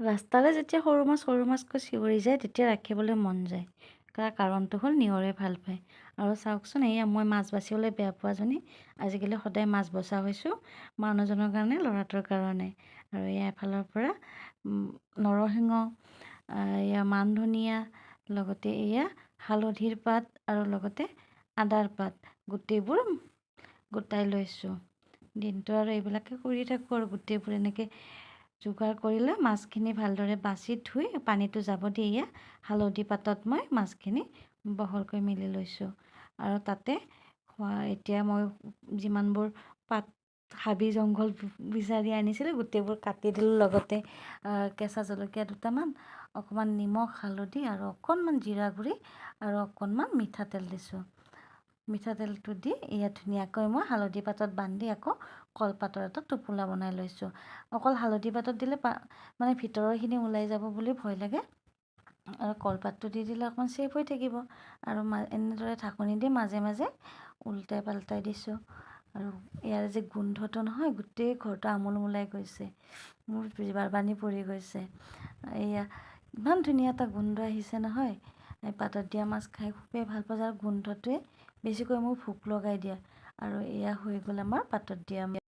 ৰাস্তালৈ যেতিয়া সৰু মাছ, সৰু মাছকৈ চিঞৰি যায়, তেতিয়া ৰাখিবলৈ মন যায়। তাৰ কাৰণটো হ'ল নিয়ৰে ভালো পায়। আৰু চাওকচোন এয়া মই মাছ বাচিবলৈ বেয়া পোৱাজনী আজিকালি সদায় মাছ বচা হৈছোঁ মানুহজনৰ কাৰণে, ল'ৰাটোৰ কাৰণে। আৰু এয়া এফালৰ পৰা নৰসিংহ, এয়া মান ধনিয়া লগতে এয়া হালধিৰ পাত আৰু লগতে আদাৰ পাত। গোটেইবোৰ গোটাই লৈছোঁ। দিনটো আৰু এইবিলাকে কৰি থাকোঁ আৰু গোটেইবোৰ এনেকৈ যোগাৰ কৰিলে মাছখিনি ভালদৰে বাছি ধুই পানীটো যাব দি এয়া হালধি পাতত মই মাছখিনি বহলকৈ মেলি লৈছোঁ। আৰু তাতে এতিয়া মই যিমানবোৰ পাত, হাবি জংঘল বিচাৰি আনিছিলোঁ, গোটেইবোৰ কাটি দিলোঁ, লগতে কেঁচা জলকীয়া দুটামান, অকণমান নিমখ, হালধি আৰু অকণমান জিৰা গুড়ি আৰু অকণমান মিঠাতেল দিছোঁ। মিঠাতেলটো দি ইয়াত ধুনীয়াকৈ মই হালধি পাতত বান্ধি আকৌ কলপাতৰ এটা টোপোলা বনাই লৈছোঁ। অকল হালধি পাতত দিলে পা মানে ভিতৰৰখিনি ওলাই যাব বুলি ভয় লাগে। আৰু কলপাতটো দি দিলে অকণমান ছেফ হৈ থাকিব। আৰু মা, এনেদৰে ঢাকনি দি মাজে মাজে ওলটাই পালটাই দিছোঁ। আৰু ইয়াৰ যে গোন্ধটো নহয়, গোটেই ঘৰটো আমোলমোলাই গৈছে। মোৰ জিভাৰ পানী পৰি গৈছে। এয়া ইমান ধুনীয়া এটা গোন্ধ আহিছে নহয়। পাতত দিয়া মাছ খাই খুবেই ভালো পাওঁ আৰু গোন্ধটোৱে বেছিকৈ মোৰ ভোক লগাই দিয়ে। আৰু এয়া হৈ গ'ল আমাৰ পাতত দিয়া